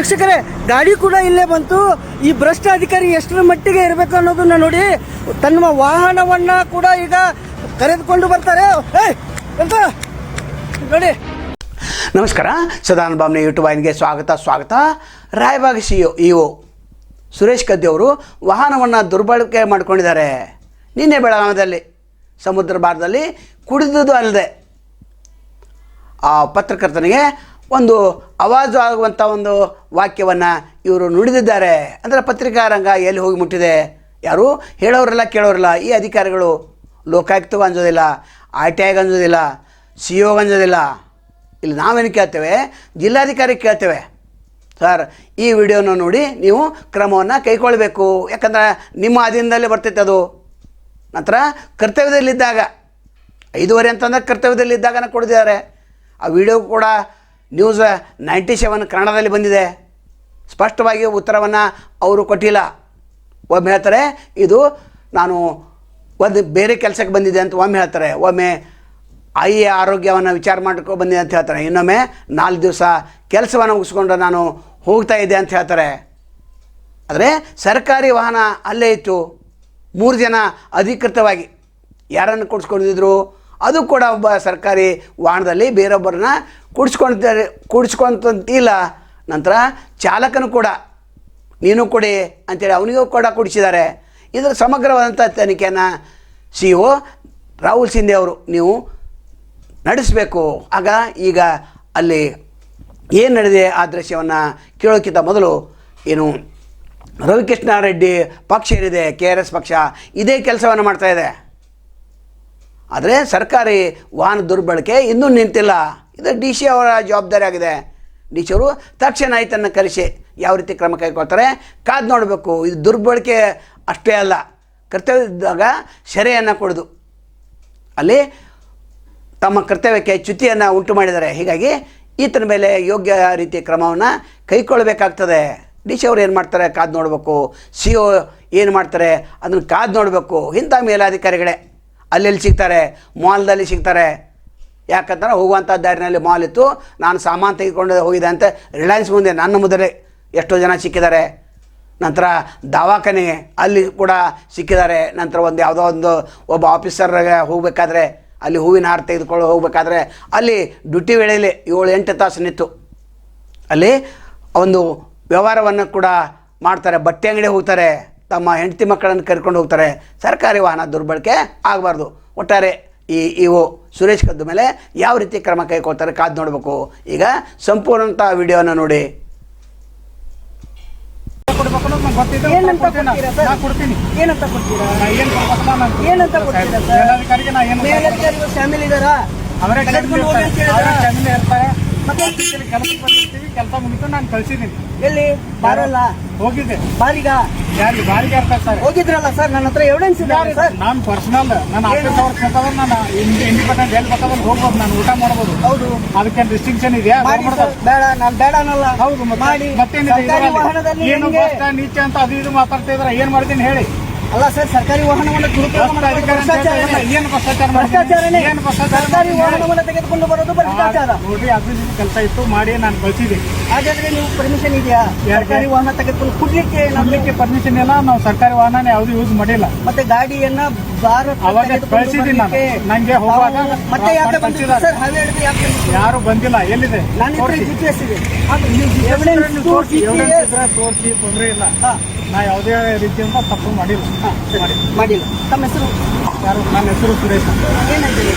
ವೀಕ್ಷಕರೇ, ಗಾಡಿ ಕೂಡ ಇಲ್ಲೇ ಬಂತು. ಈ ಭ್ರಷ್ಟ ಅಧಿಕಾರಿ ಎಷ್ಟರ ಮಟ್ಟಿಗೆ ಇರಬೇಕು ಅನ್ನೋದನ್ನ ನೋಡಿ, ತನ್ನ ವಾಹನವನ್ನ ಕೂಡ ಈಗ ಕರೆದುಕೊಂಡು ಬರ್ತಾರೆ? ನೋಡಿ. ನಮಸ್ಕಾರ, ಸದಾನಂದ ಬಾಮ್ನೆ ಯೂಟ್ಯೂಬ್ ವಾಹಿನಿಗೆ ಸ್ವಾಗತ ಸ್ವಾಗತ. ರಾಯಬಾಗ್ ಸಿ ಇ ಸುರೇಶ್ ಕದ್ದಿ ಅವರು ವಾಹನವನ್ನು ದುರ್ಬಳಕೆ ಮಾಡ್ಕೊಂಡಿದ್ದಾರೆ. ನಿನ್ನೆ ಬೆಳಗಾವದಲ್ಲಿ ಸಮುದ್ರ ಭಾರದಲ್ಲಿ ಕುಡಿದುದು ಅಲ್ಲದೆ, ಆ ಪತ್ರಕರ್ತನಿಗೆ ಒಂದು ಆವಾಜು ಆಗುವಂಥ ಒಂದು ವಾಕ್ಯವನ್ನು ಇವರು ನುಡಿದಿದ್ದಾರೆ. ಅಂದರೆ ಪತ್ರಿಕಾ ರಂಗ ಎಲ್ಲಿ ಹೋಗಿ ಮುಟ್ಟಿದೆ? ಯಾರು? ಹೇಳೋರಲ್ಲ ಕೇಳೋರಲ್ಲ, ಈ ಅಧಿಕಾರಿಗಳು ಲೋಕಾಯುಕ್ತಗೂ ಅಂಜೋದಿಲ್ಲ, ಆರ್ ಟಿ ಐಗೆ ಅಂಜೋದಿಲ್ಲ, ಸಿ ಒಗೆ ಅಂಜೋದಿಲ್ಲ. ಇಲ್ಲಿ ನಾವೇನು ಕೇಳ್ತೇವೆ? ಜಿಲ್ಲಾಧಿಕಾರಿ ಕೇಳ್ತೇವೆ. ಸರ್, ಈ ವಿಡಿಯೋನ ನೋಡಿ ನೀವು ಕ್ರಮವನ್ನು ಕೈಗೊಳ್ಳಬೇಕು. ಯಾಕಂದ್ರೆ ನಿಮ್ಮ ಅಧೀನದಲ್ಲೇ ಬರ್ತೈತೆ ಅದು. ನಂತರ ಕರ್ತವ್ಯದಲ್ಲಿದ್ದಾಗ, ಐದುವರೆ ಅಂತಂದ್ರೆ ಕರ್ತವ್ಯದಲ್ಲಿದ್ದಾಗನ ಕೊಡಿದ್ದಾರೆ ಆ ವಿಡಿಯೋ ಕೂಡ ನ್ಯೂಸ್ ನೈಂಟಿ ಸೆವೆನ್ ಕನ್ನಡದಲ್ಲಿ ಬಂದಿದೆ. ಸ್ಪಷ್ಟವಾಗಿ ಉತ್ತರವನ್ನು ಅವರು ಕೊಟ್ಟಿಲ್ಲ. ಒಮ್ಮೆ ಹೇಳ್ತಾರೆ, ಇದು ನಾನು ಒಂದು ಬೇರೆ ಕೆಲಸಕ್ಕೆ ಬಂದಿದೆ ಅಂತ ಒಮ್ಮೆ ಹೇಳ್ತಾರೆ. ಒಮ್ಮೆ ಆಯಿಯ ಆರೋಗ್ಯವನ್ನು ವಿಚಾರ ಮಾಡ್ಕೊ ಬಂದಿದೆ ಅಂತ ಹೇಳ್ತಾರೆ. ಇನ್ನೊಮ್ಮೆ ನಾಲ್ಕು ದಿವಸ ಕೆಲಸವನ್ನು ಮುಗಿಸ್ಕೊಂಡು ನಾನು ಹೋಗ್ತಾ ಇದ್ದೆ ಅಂತ ಹೇಳ್ತಾರೆ. ಆದರೆ ಸರ್ಕಾರಿ ವಾಹನ ಅಲ್ಲೇ ಇತ್ತು. ಮೂರು ಜನ ಅಧಿಕೃತವಾಗಿ ಯಾರನ್ನು ಕೂಡಿಸ್ಕೊಂಡಿದ್ರು? ಅದು ಕೂಡ ಒಬ್ಬ ಸರ್ಕಾರಿ ವಾಹನದಲ್ಲಿ ಬೇರೊಬ್ಬರನ್ನ ಕೂಡಿಸ್ಕೊಳ್ತಾರೆ ಕೂಡಿಸ್ಕೊಂತಿಲ್ಲ ನಂತರ ಚಾಲಕನು ಕೂಡ, ನೀನು ಕೊಡಿ ಅಂತೇಳಿ ಅವನಿಗೂ ಕೂಡ ಕೂಡಿಸಿದ್ದಾರೆ. ಇದರ ಸಮಗ್ರವಾದಂಥ ತನಿಖೆಯನ್ನು ಸಿ ಒ ರಾಹುಲ್ ಸಿಂಧೆ ಅವರು ನೀವು ನಡೆಸಬೇಕು. ಆಗ ಈಗ ಅಲ್ಲಿ ಏನು ನಡೆದಿದೆ ಆ ದೃಶ್ಯವನ್ನು ಕೇಳೋಕ್ಕಿಂತ ಮೊದಲು ಏನು ರವಿಕೃಷ್ಣ ರೆಡ್ಡಿ ಪಕ್ಷ ಏನಿದೆ, ಕೆ ಆರ್ ಎಸ್ ಪಕ್ಷ, ಇದೇ ಕೆಲಸವನ್ನು ಮಾಡ್ತಾಯಿದೆ ಆದರೆ ಸರ್ಕಾರಿ ವಾಹನ ದುರ್ಬಳಕೆ ಇನ್ನೂ ನಿಂತಿಲ್ಲ. ಇದು ಡಿ ಸಿ ಅವರ ಜವಾಬ್ದಾರಿ ಆಗಿದೆ. ಡಿ ಸಿ ಅವರು ತಕ್ಷಣ ಆಯ್ತನ್ನು ಕರೆಸಿ ಯಾವ ರೀತಿ ಕ್ರಮ ಕೈಗೊಳ್ತಾರೆ. ಕಾದು ನೋಡಬೇಕು. ಇದು ದುರ್ಬಳಕೆ ಅಷ್ಟೇ ಅಲ್ಲ. ಕರ್ತವ್ಯ ಇದ್ದಾಗ ಸೆರೆಯನ್ನು ಕೊಡೋದು. ಅಲ್ಲಿ ತಮ್ಮ ಕರ್ತವ್ಯಕ್ಕೆ ಚ್ಯುತಿಯನ್ನು ಉಂಟು ಮಾಡಿದ್ದಾರೆ. ಹೀಗಾಗಿ ಈತನ ಮೇಲೆ ಯೋಗ್ಯ ರೀತಿ ಕ್ರಮವನ್ನು ಕೈಕೊಳ್ಳಬೇಕಾಗ್ತದೆ ಡಿ ಸಿ ಅವ್ರು ಏನು ಮಾಡ್ತಾರೆ? ಕಾದು ನೋಡಬೇಕು. ಸಿ ಒ ಏನು ಮಾಡ್ತಾರೆ? ಅದನ್ನು ಕಾದು ನೋಡಬೇಕು. ಇಂಥ ಮೇಲಾಧಿಕಾರಿಗಳೇ. ಅಲ್ಲೆಲ್ಲಿ ಸಿಗ್ತಾರೆ? ಮಾಲ್ದಲ್ಲಿ ಸಿಗ್ತಾರೆ. ಯಾಕಂದ್ರೆ ಹೋಗುವಂಥ ದಾರಿನಲ್ಲಿ ಮಾಲ್ ಇತ್ತು. ನಾನು ಸಾಮಾನು ತೆಗೆದುಕೊಂಡು ಹೋಗಿದೆ ಅಂತ ರಿಲಯನ್ಸ್ ಮುಂದೆ ನನ್ನ ಮುಂದೆ ಎಷ್ಟೋ ಜನ ಸಿಕ್ಕಿದ್ದಾರೆ. ನಂತರ ದವಾಖಾನೆ ಅಲ್ಲಿ ಕೂಡ ಸಿಕ್ಕಿದ್ದಾರೆ. ನಂತರ ಒಂದು ಯಾವುದೋ ಒಂದು ಒಬ್ಬ ಆಫೀಸರ್ಗೆ ಹೋಗಬೇಕಾದ್ರೆ, ಅಲ್ಲಿ ಹೂವಿನ ಹಾರ ತೆಗೆದುಕೊಂಡು ಹೋಗಬೇಕಾದ್ರೆ, ಅಲ್ಲಿ ಡ್ಯೂಟಿ ವೇಳೆಯಲ್ಲಿ ಏಳು ಎಂಟು ತಾಸು ನಿಂತು. ಅಲ್ಲಿ ಒಂದು ವ್ಯವಹಾರವನ್ನು ಕೂಡ ಮಾಡ್ತಾರೆ. ಬಟ್ಟೆ ಅಂಗಡಿ ಹೋಗ್ತಾರೆ. ತಮ್ಮ ಹೆಂಡತಿ ಮಕ್ಕಳನ್ನು ಕರ್ಕೊಂಡು ಹೋಗ್ತಾರೆ. ಸರ್ಕಾರಿ ವಾಹನ ದುರ್ಬಳಕೆ ಆಗಬಾರ್ದು. ಒಟ್ಟಾರೆ ಈ ಇವು ಸುರೇಶ್ ಕದ್ದು ಮೇಲೆ ಯಾವ ರೀತಿ ಕ್ರಮ ಕೈಗೊಳ್ತಾರೆ ಕಾದು ನೋಡಬೇಕು. ಈಗ ಸಂಪೂರ್ಣಂಥ ವಿಡಿಯೋನ ನೋಡಿ. ಏನಂತ ಕೊಡ್ತೀನಿ. ಏನಂತ ಕೊಡ್ತೀರಾ? ಏನಂತ ಕೊಡ್ತೀರಾ ಮೇಲಧಿಕಾರಿಗಳು ಶಾಮಿಲ್ ಇದ್ದಾರಾ ಅವರೇ? ಫ್ಯಾಮಿಲಿ ಇರ್ತಾರೆ. ಮತ್ತೆ ಕೆಲಸ ಬಂದಿರ್ತೀವಿ ಕೆಲಸ ಮುಗಿತು ನಾನು ಕಳ್ಸಿದ್ದೀನಿ ಎಲ್ಲಿ? ಬಾರಲ್ಲ? ಹೋಗಿದ್ದೆ. ಬಾರಿಗ? ಯಾರಿಗೆ? ಬಾರಿಗೆ ಅರ್ಥ ಸರ್ ಹೋಗಿದ್ರಲ್ಲ ಸರ್ ನನ್ನ ಹತ್ರ ಎವಿಡೆನ್ಸ್ ಇದೆ ಸರ್ ನಾನು ಪರ್ಸನಲ್ ನಾನು ಆಫೀಸ್ ಅವ್ರ ಬೇಕಾದ್ರೆ ನಾನು ಇಂಡಿಪೆಂಡೆಂಟ್ ಜೈಲ್ ಬೇಕಾದ್ರೆ ಹೋಗ್ಬೋದು ನಾನು ಊಟ ಮಾಡ್ಬೋದು. ಹೌದು. ಅದಕ್ಕೆ ರಿಸ್ಟ್ರಿಕ್ಷನ್ ಇದೆಯಾ? ಬೇಡ ನಾನು ಬೇಡ ಅನ್ನಲ್ಲ ಹೌದು ಮಾಡಿ. ಮತ್ತೇನಿದೆ ಏನು ನೀಚೆ ಅಂತ ಅದು ಇದು ಮಾತಾಡ್ತಾ ಇದ್ದಾರೆ ಏನ್ ಮಾಡ್ತೀನಿ ಹೇಳಿ. ಅಲ್ಲ ಸರ್ ಸರ್ಕಾರಿ ವಾಹನವನ್ನು ದುರುಪಯೋಗ ಭ್ರಷ್ಟ ಮಾಡೋದು ಭ್ರಷ್ಟಾಚಾರನೇ. ಹೇಳಿದ್ರೆ ಏನು ಭ್ರಷ್ಟಾಚಾರ ಭ್ರಷ್ಟಾಚಾರನೇ ಏನು ಭ್ರಷ್ಟಾಚಾರ ಸರ್ಕಾರಿ? ವಾಹನವನ್ನು ತೆಗೆದುಕೊಂಡು ಬರೋದು ಭ್ರಷ್ಟಾಚಾರ ನೋಡ್ರಿ ಅದು ಕೆಲಸ ಇತ್ತು ಮಾಡಿ ನಾನು ಕಳ್ಸಿದ್ದೀನಿ ಹಾಗಾದ್ರೆ ನೀವು ಪರ್ಮಿಷನ್ ಇದೆಯಾ ಯಾರಿಗೆ? ಸರ್ಕಾರಿ ವಾಹನ ತೆಗೆದುಕೊಂಡು ಕುಡ್ಲಿಕ್ಕೆ ನಮ್ಗೆ ನಮ್ಲಿಕ್ಕೆ ಪರ್ಮಿಷನ್ ಇಲ್ಲ ನಾವು ಸರ್ಕಾರಿ ವಾಹನ ಯಾವ್ದು ಯೂಸ್ ಮಾಡಿಲ್ಲ ಮತ್ತೆ ಗಾಡಿಯನ್ನ ಭಾರತ ಅವಾಗ ತೆಗೆದುಕೊಂಡು ಕಳ್ಸಿದ್ದೀನಿ ನಾನು. ಬರ್ಲಿಕ್ಕೆ ನಂಗೆ ಹೋಗುವಾಗ ತಾವು ಮತ್ತೆ ಯಾಕೆ ಕಳ್ಸಿದ್ದಾರೆ. ಸರ್ ಹಾವೇ ಯಾಕೆ? ಯಾರು ಬಂದಿಲ್ಲ ಎಲ್ಲಿದೆ ನನ್ನ ಹತ್ರ ತೋರ್ಸಿ. ಜಿ ಪಿ ಎಸ್ ಇದೆ ಇದ್ರೆ ತೊಂದರೆ ಇಲ್ಲ ಹಾ. ನಾ ಯಾವುದೇ ರೀತಿಯಿಂದ ತಪ್ಪು ಮಾಡಿಲ್ಲ. ಮಾಡಿಲ್ಲ. ತಮ್ಮ ಹೆಸರು? ಯಾರು? ನನ್ನ ಹೆಸರು ಸುರೇಶ್ ಅಂತ. ಏನಾಗಿದೆ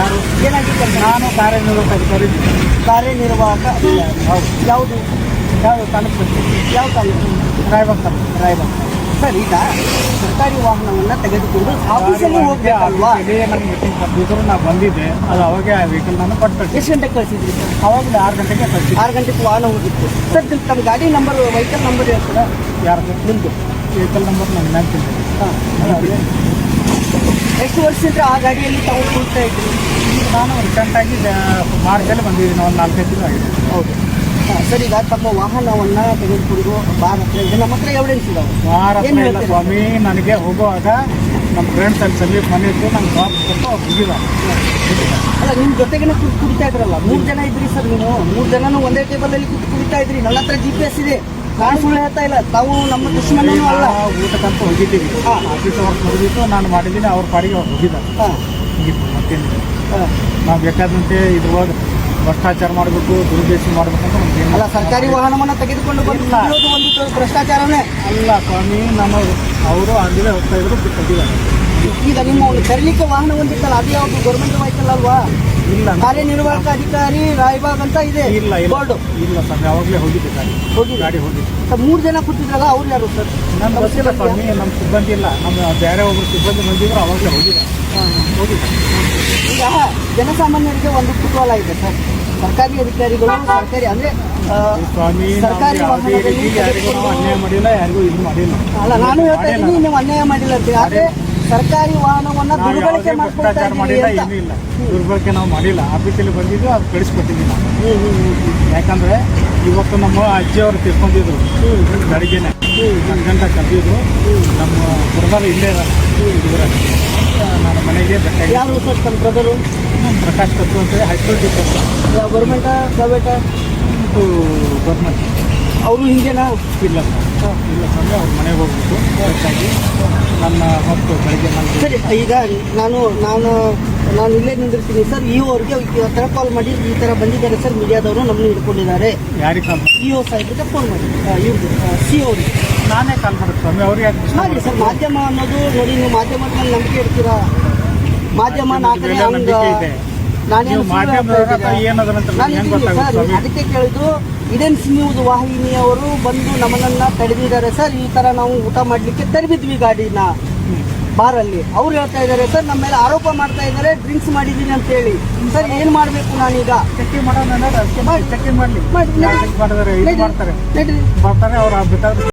ಯಾರು ಏನಾಗಿದೆ ನಾನು ಕಾರ್ಯನಿರ್ವಾಹಕ ಅಧಿಕಾರಿ ಕಾರ್ಯನಿರ್ವಾಹಕ ಅಧಿಕಾರಿ. ಹೌದು. ಯಾವುದು? ಯಾವ ತಾಲೂಕು? ಯಾವ ತಾಲೂಕು? ರಾಯಬಾಗ್ ತಾಲೂಕು. ರಾಯಬಾಗ್ ಸರ್ ಈಗ ಸರ್ಕಾರಿ ವಾಹನವನ್ನು ತೆಗೆದುಕೊಂಡು ಆಫೀಸಲ್ಲಿ ಹೋಗ್ಬೇಕಲ್ವಾ ಮೀಟಿಂಗ್ ಕರೆದಿದ್ರು ಬಂದಿದ್ದೆ. ಅದು ಅವಾಗ ಆ ವೆಹಿಕಲ್ ನಾನು ಕೊಟ್ಟು ಎಷ್ಟು ಗಂಟೆಗೆ ಕಳಿಸಿದ್ರಿ ಸರ್? ಅವಾಗ ಆರು ಗಂಟೆಗೆ ಕಳಿಸಿ ಆರು ಗಂಟೆಗೆ ವಾಹನ ಹೋಗಿತ್ತು. ಸರ್ ತಮ್ಮ ಗಾಡಿ ನಂಬರ್ ವೆಹಿಕಲ್ ನಂಬರ್ ಹೇಳ್ತೀರಾ? ಯಾರ್ದು ನಿಮ್ದು. ವೆಹಿಕಲ್ ನಂಬರ್ ನಾನು ಹಾಕ್ತೀನಿ ಹಾಂ ಎಷ್ಟು ವರ್ಷದಿಂದ ಆ ಗಾಡಿಯಲ್ಲಿ ತಾವು ಕೂಡ್ತಾ ಇದ್ರಿ? ನಾನು ರೀಸೆಂಟಾಗಿ ಮಾರ್ಚಲ್ಲಿ ಬಂದಿದ್ದೀನಿ. ಒಂದು ನಾಲ್ಕೈದು ದಿನ ಆಗಿದೆ. ಹೌದು. ಸರ್ ಈಗ ತಮ್ಮ ವಾಹನವನ್ನ ತೆಗೆದುಕೊಂಡು ಭಾರತ ಇದೆ ನಮ್ಮ ಹತ್ರ ಎವಿಡೆನ್ಸ್ ಇದಾವೆ. ಇಲ್ಲ ಸ್ವಾಮಿ ನನಗೆ ಹೋಗುವಾಗ ನಮ್ಮ ಫ್ರೆಂಡ್ಸ್ ಅಲ್ಲಿ ಸಮೀಪ ಮನೆ ಇತ್ತು ನಂಗೆ ಜಾಬ್ ಕೊಟ್ಟು ಅವ್ರು ಹೋಗಿದ ಅಲ್ಲ ನಿಮ್ಮ ಜೊತೆಗೇನೆ ಕೂತ್ ಕುಡಿತಾ ಇದ್ರಲ್ಲ ಮೂರು ಜನ ಇದ್ರಿ ಸರ್ ನೀವು. ಮೂರು ಜನನು ಒಂದೇ ಟೇಬಲ್ ಅಲ್ಲಿ ಕೂತ್ ಕುಡಿತಾ ಇದ್ರಿ. ನನ್ನ ಹತ್ರ ಜಿ ಪಿ ಎಸ್ ಇದೆ. ನಾನು ಸುಳ್ಳು ಹೇಳ್ತಾ ಇಲ್ಲ. ತಾವು ನಮ್ಮ ದುಶ್ಮನೂ ಅಲ್ಲ. ಊಟಕ್ಕಂತ ಹೋಗಿದ್ದೀವಿ. ಆಫೀಸ್ ಅವ್ರು ಮುಗಿದಿತ್ತು ನಾನು ಮಾಡಿದ್ದೀನಿ ಅವ್ರ ಪಾಡಿಗೆ ಅವ್ರು ಹೋಗಿದ್ದಾರೆ. ಮುಗೀತು ಹಾ. ನಾವು ಬೇಕಾದಂತೆ ಇದ್ರೊಳಗೆ ಭ್ರಷ್ಟಾಚಾರ ಮಾಡಬೇಕು ದುರುದ್ದೇಶ ಮಾಡಬೇಕು ಅಂತ ಅಲ್ಲ ಸರ್ಕಾರಿ ವಾಹನವನ್ನು ತೆಗೆದುಕೊಂಡು ಬಂದಿಲ್ಲ. ಒಂದು ಭ್ರಷ್ಟಾಚಾರನೇ. ಅಲ್ಲ ಸ್ವಾಮಿ ನಮ್ಮ ಅವರು ಅಲ್ಲಿಗೆ ಹೋಗ್ತಾ ಇದ್ರು ಈಗ ನಿಮ್ಮ ಒಂದು ತರಲಿಕ್ಕೆ ವಾಹನ ಹೊಂದಿತ್ತಲ್ಲ ಅದು ಯಾವುದು? ಗೌರ್ಮೆಂಟ್ ವೆಹಿಕಲ್ ಅಲ್ವಾ? ಇಲ್ಲ. ಕಾರ್ಯನಿರ್ವಾಹಕ ಅಧಿಕಾರಿ ರಾಯಬಾಗ್ ಅಂತ ಇದೆ. ಇಲ್ಲ ಇಲ್ಲ. ಬೋರ್ಡ್ ಇಲ್ಲ ಸರ್ ಅವಾಗಲೇ ಹೋಗಿದ್ದೆ ಗಾಡಿ. ಹೋಗಿ ಗಾಡಿ ಹೋಗಿದ್ದೆ ಸರ್ ಮೂರು ಜನ ಕೂತಿದ್ರಲ್ಲ ಅವ್ರು ಯಾರು ಸರ್? ನಮ್ಮ ಗೊತ್ತಿಲ್ಲ ಸ್ವಾಮಿ ನಮ್ಮ ಸಿಬ್ಬಂದಿ ಇಲ್ಲ. ನಮ್ಮ ಬೇರೆ ಒಬ್ಬರು ಸಿಬ್ಬಂದಿ ಬಂದಿದ್ರು ಅವಾಗಲೇ ಹೋಗಿದ್ದಾರೆ ಹೋಗಿದ್ದಾರೆ ಈಗ ಜನಸಾಮಾನ್ಯರಿಗೆ ಒಂದು ಕುತೂಹಲ ಇದೆ ಸರ್. ಸರ್ಕಾರಿ ಅಧಿಕಾರಿಗಳು ಸರ್ಕಾರಿ ಅಂದ್ರೆ ಸ್ವಾಮಿ ಸರ್ಕಾರಿ ಯಾವುದೇ ವಾಹನದಲ್ಲಿ ರೀತಿ ಯಾರಿಗೂ ನಾವು ಅನ್ಯಾಯ ಮಾಡಿಲ್ಲ ಯಾರಿಗೂ ಇದು ಮಾಡಿಲ್ಲ. ಅಲ್ಲ ನಾನು ಹೇಳ್ತಾ ಇದ್ದೀನಿ ನೀವು ಅನ್ಯಾಯ ಮಾಡಿಲ್ಲ ಅಂತ. ಆದ್ರೆ ಸರ್ಕಾರಿ ವಾಹನವನ್ನ ನಾವು ದುರ್ಬಳಕೆ ಯಾವುದೇ ಮಾಡ್ಕೊಳ್ತಾ ಭ್ರಷ್ಟಾಚಾರ ಮಾಡಿಲ್ಲ ಅಂತ. ಏನೂ ಇಲ್ಲ. ದುರ್ಬಳಕೆ ನಾವು ಮಾಡಿಲ್ಲ. ಆಫೀಸಲ್ಲಿ ಬಂದಿದ್ದು ಅದು ಕಳಿಸ್ಕೊಟ್ಟಿದ್ದೀವಿ ನಾವು ಯಾಕಂದ್ರೆ ಇವತ್ತು ನಮ್ಮ ಅಜ್ಜಿಯವರು ತಿಳ್ಕೊಂಡಿದ್ರು ಬೆಳಿಗ್ಗೆನೆ. ಹತ್ತು ಗಂಟೆ ಕರೆದಿದ್ರು. ನಮ್ಮ ಪ್ರಧಾನ ಇಲ್ಲೇ ಇದ್ದಾರೆ. ನನ್ನ ಮನೆಗೆ. ಬೇಕಾಗಿ ಯಾರು ಸರ್ ತಮ್ಮ ಬ್ರದರು ಪ್ರಕಾಶ್ ಕತ್ತು ಅಂತೇಳಿ high school teacher government private ಇದು ಗೌರ್ಮೆಂಟ್. ಅವರು ಹಿಂಗೆನಾ? ಇಲ್ಲ ಸರ್. ಇಲ್ಲ ಸರ್ ಅವ್ರ ಮನೆಗೆ ಹೋಗ್ಬಿಟ್ಟು ಅದಕ್ಕಾಗಿ ನನ್ನ ಹೊತ್ತು ಬೆಳಿಗ್ಗೆ ನಾನು ಸರಿ ಈಗ ನಾನು ನಾನು ನಾನು ಇಲ್ಲೇ ನಿಂದಿರ್ತೀನಿ ಸರ್. ಇ ಅವ್ರಿಗೆ ಈ ಥರ ಕಾಲ್ ಮಾಡಿ ಈ ಥರ ಬಂದಿದ್ದಾರೆ ಸರ್ ಮೀಡಿಯಾದವರು ನಮ್ಮನ್ನು ಹಿಡ್ಕೊಂಡಿದ್ದಾರೆ. ಯಾರಿಗೆ ಕಾಲ್ ಈ ಇ ಓ ಸಾಹೇಬ್ರಿಗೆ ಫೋನ್ ಮಾಡಿ. ಇವ್ರಿಗೆ ಸಿ ಅವ್ರಿಗೆ. ನಾನೇ ಕಾಲ್ ಮಾಡೋದು ಸ್ವಾಮಿ ಅವ್ರಿಗೆ ಯಾಕೆ disturb ಸರ್ ಮಾಧ್ಯಮ ಅನ್ನೋದು ನೋಡಿ ನೀವು ಮಾಧ್ಯಮದ ಮೇಲೆ ನಂಬಿಕೆ ಇರ್ತೀರಾ ಮಾಧ್ಯಮ ನಾಲ್ಕನೇ ಅಂಗ. ನಾನೇನು ನಾನು? ಅದಕ್ಕೆ ಕೇಳಿದ್ರು ಇದೇನ್ ನ್ಯೂಸ್ ವಾಹಿನಿಯವರು ಬಂದು ನಮ್ಮನ್ನ ತಡೆದಿದ್ದಾರೆ ಸರ್ ಈ ತರ ನಾವು ಊಟ ಮಾಡ್ಲಿಕ್ಕೆ ತೆರೆದಿದ್ವಿ ಗಾಡಿನ ಬಾರಲ್ಲಿ. ಅವ್ರು ಹೇಳ್ತಾ ಇದ್ದಾರೆ ಸರ್ ನಮ್ಮ ಮೇಲೆ ಆರೋಪ ಮಾಡ್ತಾ ಇದ್ದಾರೆ ಡ್ರಿಂಕ್ಸ್ ಮಾಡಿದ್ದೀನಿ ಅಂತ ಹೇಳಿ. ಸರ್ ಏನ್ ಮಾಡ್ಬೇಕು ನಾನೀಗ? ಚೆಕಿಂಗ್ ಮಾಡೋಣ. ಚೆಕಿಂಗ್ ಮಾಡ್ಲಿ. ಮಾಡ್ತಾರೆ. ಅವ್ರು